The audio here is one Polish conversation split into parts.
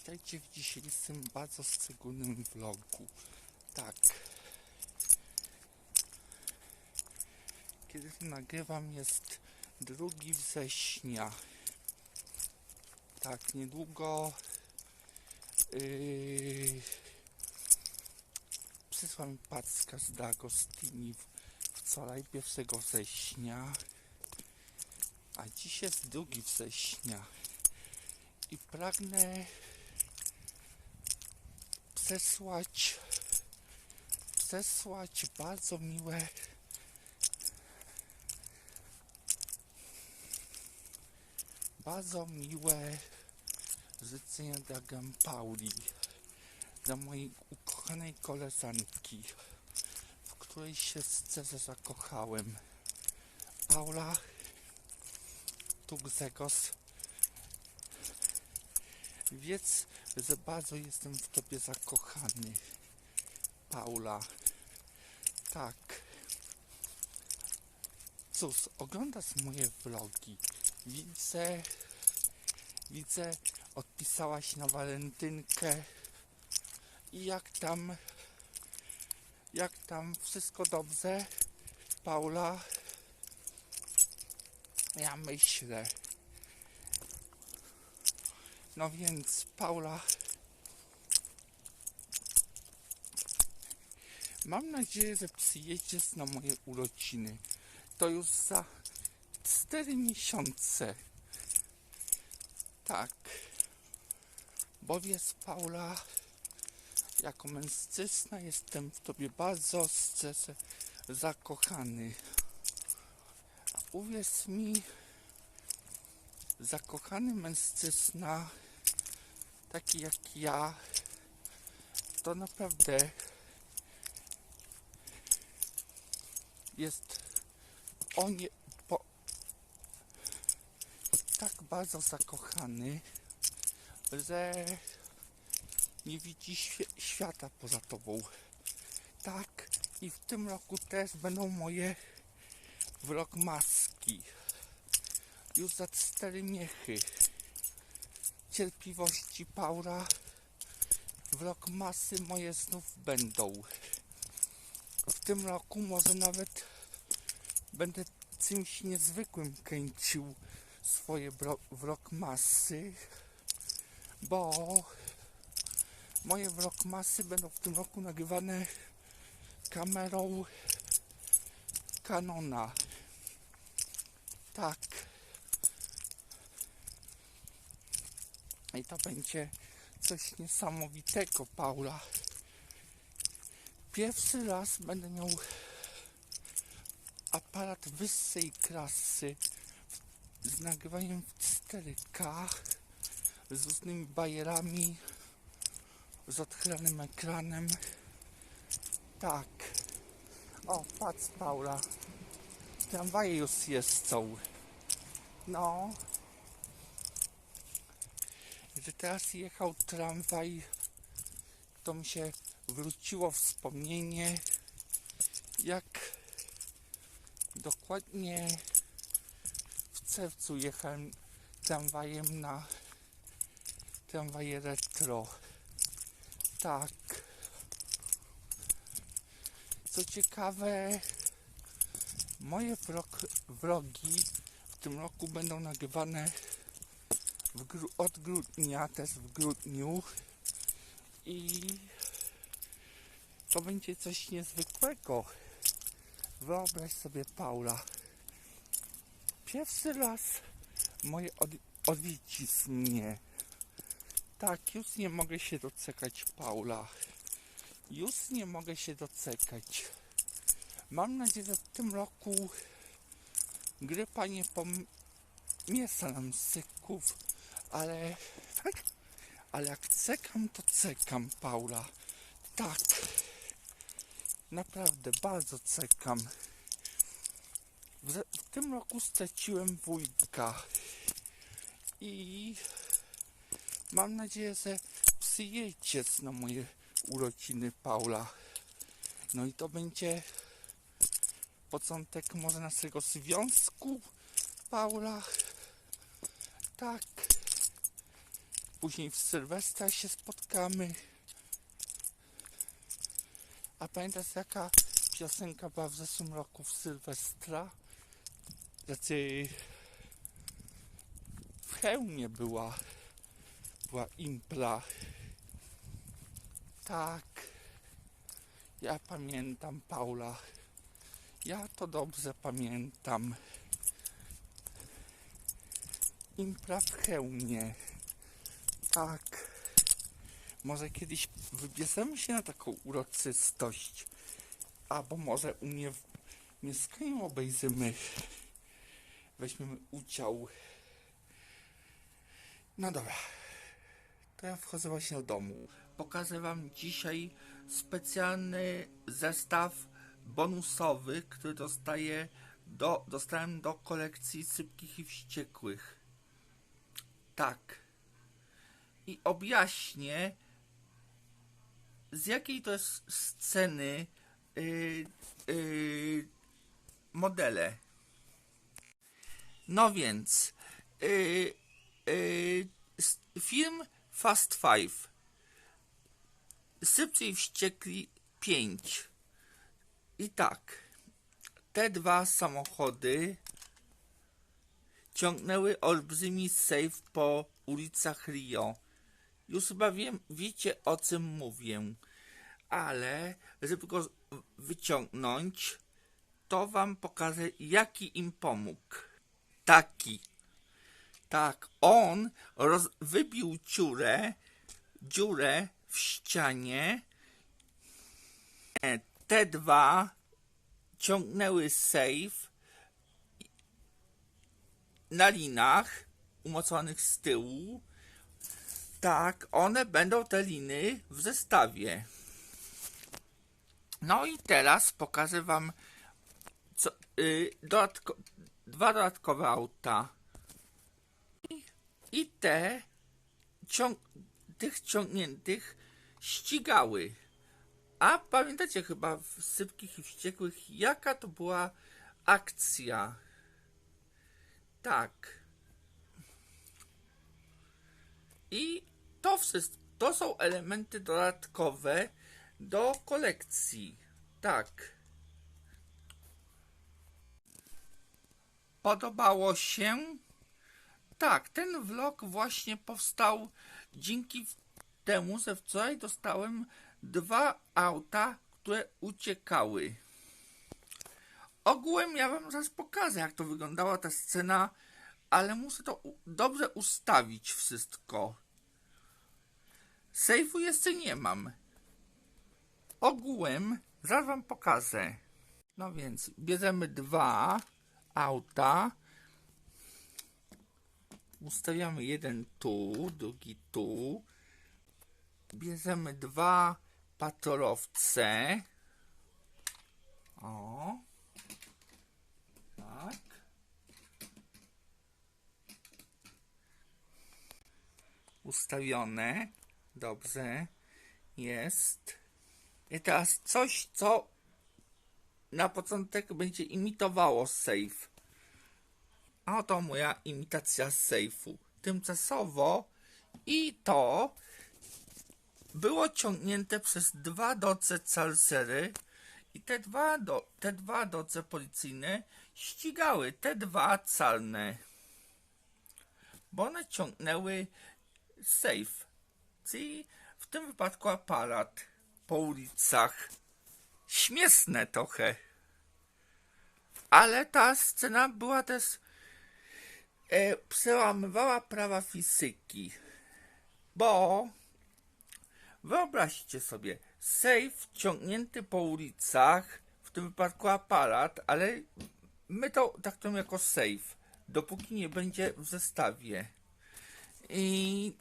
Witajcie w dzisiejszym bardzo szczególnym vlogu. Tak. Kiedy nagrywam jest 2 września. Tak, niedługo yy, przysłał mi paczka z D'Agostini wczoraj 1 września. A dziś jest 2 września i pragnę przesłać przesłać bardzo miłe bardzo miłe życzenia dla Pauli dla mojej ukochanej koleżanki w której się szczerze zakochałem. Paula tu Grzegorz Wiedz, że bardzo jestem w tobie zakochany. Paula. Tak. Cóż, oglądasz moje vlogi. Widzę, widzę, odpisałaś na walentynkę. I jak tam, jak tam, wszystko dobrze? Paula? Ja myślę. No więc, Paula. Mam nadzieję, że przyjedziesz na moje urodziny. To już za 4 miesiące. Tak. Bo wiesz, Paula, jako mężczyzna jestem w tobie bardzo szczerze zakochany. Uwierz mi, zakochany mężczyzna, taki jak ja, to naprawdę jest on je, po, tak bardzo zakochany, że nie widzi świe, świata poza tobą. Tak, i w tym roku też będą moje vlogmaski już za cztery miechy. Cierpliwości Paula. Vlogmasy moje znów będą. W tym roku może nawet będę czymś niezwykłym kręcił swoje vlogmasy, bo moje vlogmasy będą w tym roku nagrywane kamerą Canona. Tak. I to będzie coś niesamowitego, Paula. Pierwszy raz będę miał aparat wyższej klasy z nagrywaniem w 4K z różnymi bajerami z odchylanym ekranem. Tak. O, patrz Paula. Tramwaje już jeżdżą. No że teraz jechał tramwaj, to mi się wróciło wspomnienie, jak dokładnie w czerwcu jechałem tramwajem na tramwaje retro. Tak. Co ciekawe, moje vlogi w tym roku będą nagrywane gru- od grudnia, też w grudniu i to będzie coś niezwykłego. Wyobraź sobie Paula. Pierwszy raz moje od- odwiedzisz mnie. Tak, już nie mogę się doczekać Paula. Już nie mogę się doczekać. Mam nadzieję, że w tym roku grypa nie pomiesza nam syków ale ale jak cekam, to cekam, Paula. Tak. Naprawdę, bardzo cekam. W, w tym roku straciłem wujka. I mam nadzieję, że przyjedziesz na moje urodziny, Paula. No i to będzie początek może naszego związku, Paula. Tak. Później w Sylwestra się spotkamy. A pamiętasz jaka piosenka była w zeszłym roku w Sylwestra? Znaczy w hełmie była była impla. Tak. Ja pamiętam Paula. Ja to dobrze pamiętam. Impra w hełmie. Tak. Może kiedyś wybierzemy się na taką uroczystość. Albo może u mnie w mieszkaniu obejrzymy. Weźmiemy udział. No dobra. To ja wchodzę właśnie do domu. Pokażę wam dzisiaj specjalny zestaw bonusowy, który dostaję do, dostałem do kolekcji sypkich i wściekłych. Tak. I objaśnię, z jakiej to jest sceny yy, yy, modele. No więc, yy, yy, film Fast Five. Sypcy wściekli 5. I tak, te dwa samochody ciągnęły olbrzymi safe po ulicach Rio. Już chyba wiem, wiecie o czym mówię, ale żeby go wyciągnąć, to wam pokażę, jaki im pomógł. Taki. Tak, on roz, wybił dziurę, dziurę w ścianie. Te dwa ciągnęły safe na linach umocowanych z tyłu. Tak, one będą te liny w zestawie. No i teraz pokażę wam co, y, dodatko, dwa dodatkowe auta. I, i te tych ciągniętych ścigały. A pamiętacie chyba w Sypkich i Wściekłych, jaka to była akcja? Tak. I to wszystko, to są elementy dodatkowe do kolekcji. Tak. Podobało się? Tak, ten vlog właśnie powstał dzięki temu, że wczoraj dostałem dwa auta, które uciekały. Ogółem ja wam zaraz pokażę, jak to wyglądała ta scena, ale muszę to dobrze ustawić wszystko. Sejfu jeszcze nie mam. Ogółem zaraz wam pokażę. No więc bierzemy dwa auta. Ustawiamy jeden tu, drugi tu. Bierzemy dwa patrolowce. O. Tak. Ustawione. Dobrze. Jest. I teraz coś, co na początek będzie imitowało safe. A oto moja imitacja sejfu. Tymczasowo i to było ciągnięte przez dwa doce calcery i te dwa, do, te dwa doce policyjne ścigały te dwa calne. Bo one ciągnęły safe, czyli w tym wypadku aparat po ulicach. Śmieszne trochę. Ale ta scena była też e, przełamywała prawa fizyki. Bo wyobraźcie sobie, safe ciągnięty po ulicach, w tym wypadku aparat, ale my to traktujemy jako safe, dopóki nie będzie w zestawie. I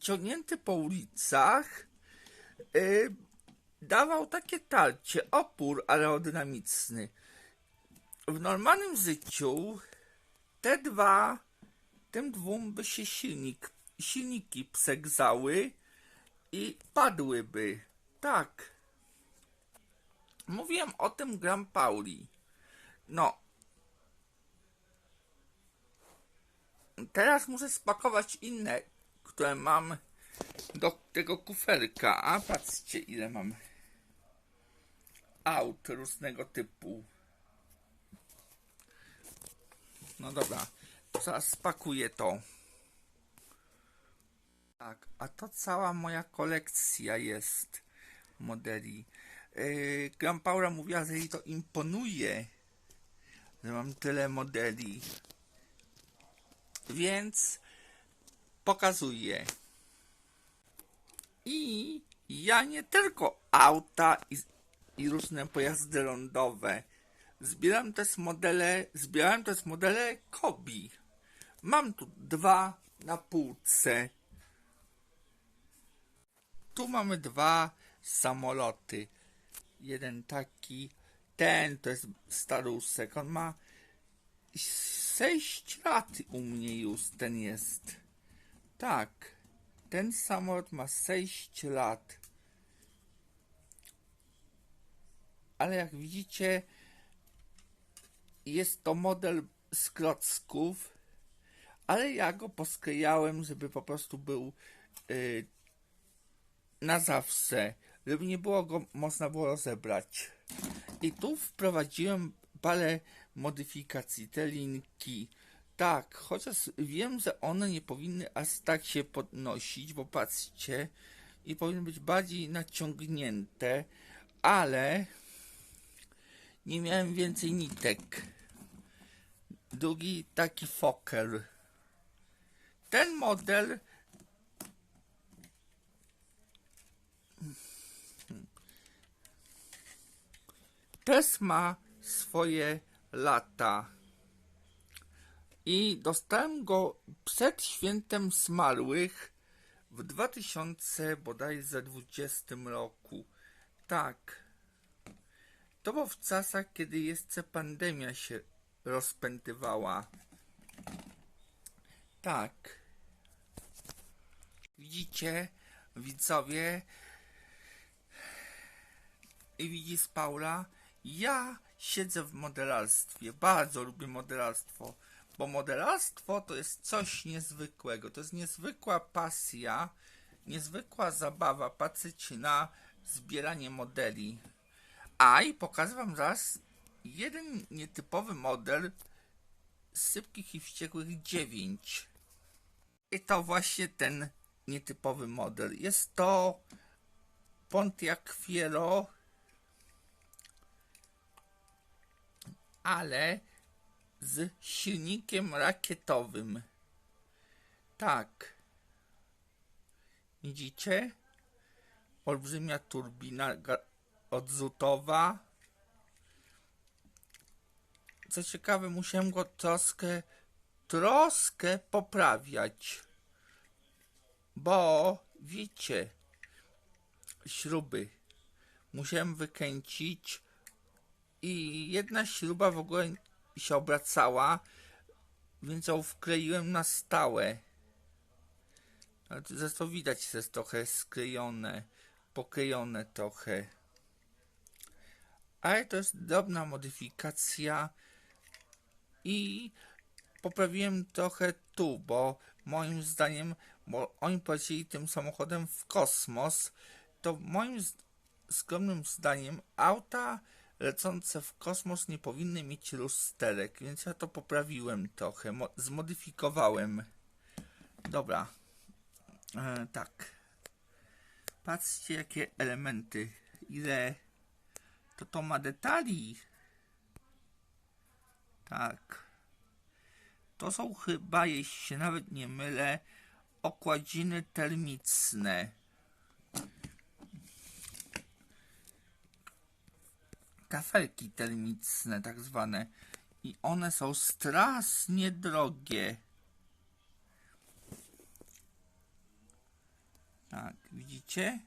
ciągnięty po ulicach y, dawał takie tarcie, opór aerodynamiczny. W normalnym życiu te dwa, tym dwóm by się silnik, silniki przegzały i padłyby. Tak. Mówiłem o tym Gram Pauli. No. Teraz muszę spakować inne, które mam do tego kuferka. A patrzcie, ile mam aut różnego typu. No dobra, zaraz spakuję to. Tak, a to cała moja kolekcja jest modeli. Yy, Gram Paula mówiła, że jej to imponuje, że mam tyle modeli. Więc pokazuję. I ja nie tylko auta i, i różne pojazdy lądowe. Zbieram też modele, zbierałem też modele Kobi. Mam tu dwa na półce. Tu mamy dwa samoloty. Jeden taki, ten to jest starusek. On ma 6 lat u mnie już ten jest. Tak, ten samolot ma 6 lat. Ale jak widzicie, jest to model z klocków, ale ja go posklejałem, żeby po prostu był y, na zawsze, żeby nie było go można było rozebrać. I tu wprowadziłem parę modyfikacji, te linki. Tak, chociaż wiem, że one nie powinny aż tak się podnosić, bo patrzcie, i powinny być bardziej naciągnięte, ale nie miałem więcej nitek. Drugi taki foker. Ten model też ma swoje lata. I dostałem go przed świętem zmarłych w 2000 bodajże 20 roku. Tak. To było w czasach, kiedy jeszcze pandemia się rozpętywała. Tak. Widzicie, widzowie, i widzisz Paula, ja siedzę w modelarstwie. Bardzo lubię modelarstwo, bo modelarstwo to jest coś niezwykłego. To jest niezwykła pasja, niezwykła zabawa patrzeć na zbieranie modeli. A i pokażę wam zaraz jeden nietypowy model sypkich i wściekłych 9. I to właśnie ten nietypowy model. Jest to Pontiac Fiero ale z silnikiem rakietowym. Tak. Widzicie? Olbrzymia turbina odrzutowa. Co ciekawe, musiałem go troszkę, troszkę poprawiać. Bo, wiecie, śruby musiałem wykręcić i jedna śruba w ogóle się obracała, więc ją wkleiłem na stałe. Zresztą widać, że jest trochę sklejone, poklejone trochę. Ale to jest drobna modyfikacja i poprawiłem trochę tu, bo moim zdaniem, bo oni polecieli tym samochodem w kosmos, to moim skromnym zdaniem auta lecące w kosmos nie powinny mieć lusterek, więc ja to poprawiłem trochę, mo- zmodyfikowałem. Dobra. E, tak. Patrzcie jakie elementy, ile to to ma detali. Tak. To są chyba, jeśli się nawet nie mylę, okładziny termiczne. Kafelki termiczne, tak zwane. I one są strasznie drogie. Tak, widzicie?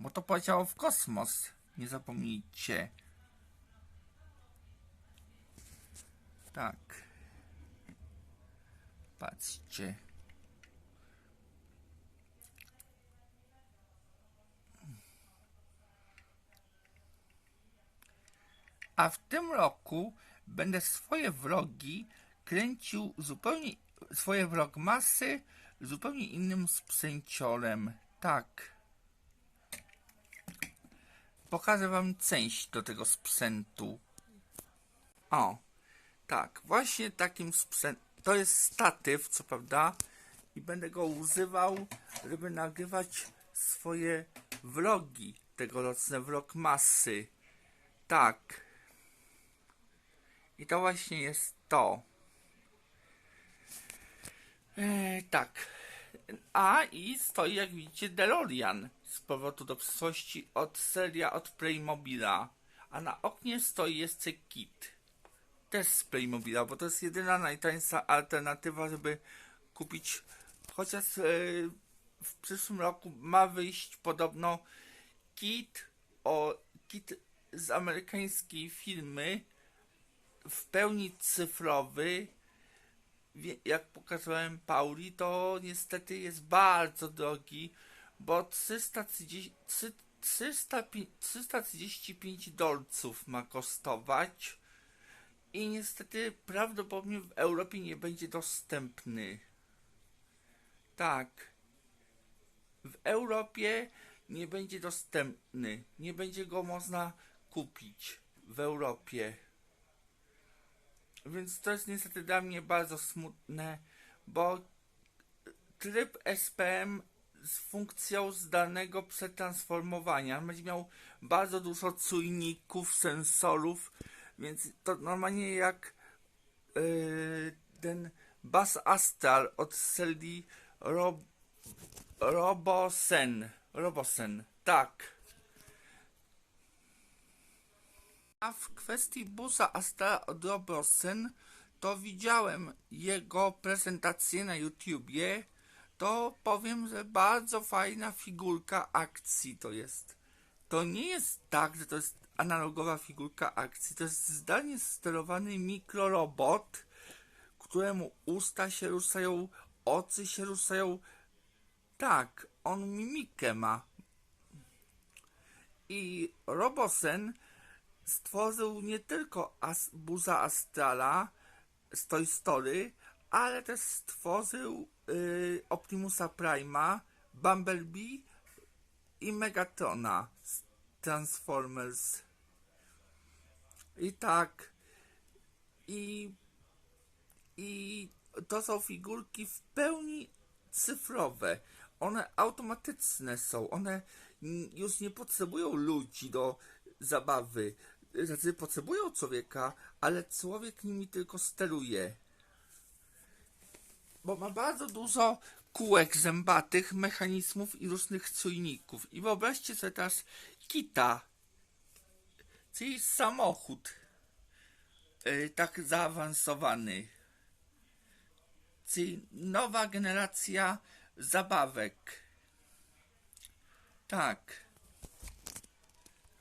Bo to poleciało w kosmos. Nie zapomnijcie. Tak. Patrzcie. A w tym roku będę swoje vlogi kręcił zupełnie swoje vlogmasy zupełnie innym sprzęciorem. Tak. Pokażę wam część do tego sprzętu. O, tak, właśnie takim sprzętem. To jest statyw, co prawda, i będę go używał, żeby nagrywać swoje vlogi, tegoroczne vlogmasy. Tak. I to właśnie jest to. E, tak. A i stoi, jak widzicie, DeLorean z powrotu do przyszłości od seria od Playmobila. A na oknie stoi jeszcze kit. Też z Playmobila, bo to jest jedyna najtańsza alternatywa, żeby kupić. Chociaż e, w przyszłym roku ma wyjść podobno kit o kit z amerykańskiej firmy w pełni cyfrowy jak pokazałem Pauli, to niestety jest bardzo drogi, bo 330, trzy- 300 pi- 335 dolców ma kosztować i niestety prawdopodobnie w Europie nie będzie dostępny. Tak. W Europie nie będzie dostępny. Nie będzie go można kupić w Europie. Więc to jest niestety dla mnie bardzo smutne, bo tryb SPM z funkcją zdalnego przetransformowania będzie miał bardzo dużo czujników, sensorów, więc to normalnie jak yy, ten Bas Astral od serii Rob, Robosen. Robosen, tak. A w kwestii busa Astra od Robosen, to widziałem jego prezentację na YouTubie. To powiem, że bardzo fajna figurka akcji to jest. To nie jest tak, że to jest analogowa figurka akcji. To jest zdalnie sterowany mikrorobot, któremu usta się ruszają, oczy się ruszają. Tak, on mimikę ma. I Robosen stworzył nie tylko As Buza Astrala z Toy Story, ale też stworzył y, Optimusa Prima, Bumblebee i Megatrona z Transformers. I tak. I, I to są figurki w pełni cyfrowe. One automatyczne są. One już nie potrzebują ludzi do zabawy. Znaczy potrzebują człowieka, ale człowiek nimi tylko steruje. Bo ma bardzo dużo kółek zębatych, mechanizmów i różnych czujników. I wyobraźcie sobie teraz kita, czyli samochód yy, tak zaawansowany. Czyli nowa generacja zabawek. Tak.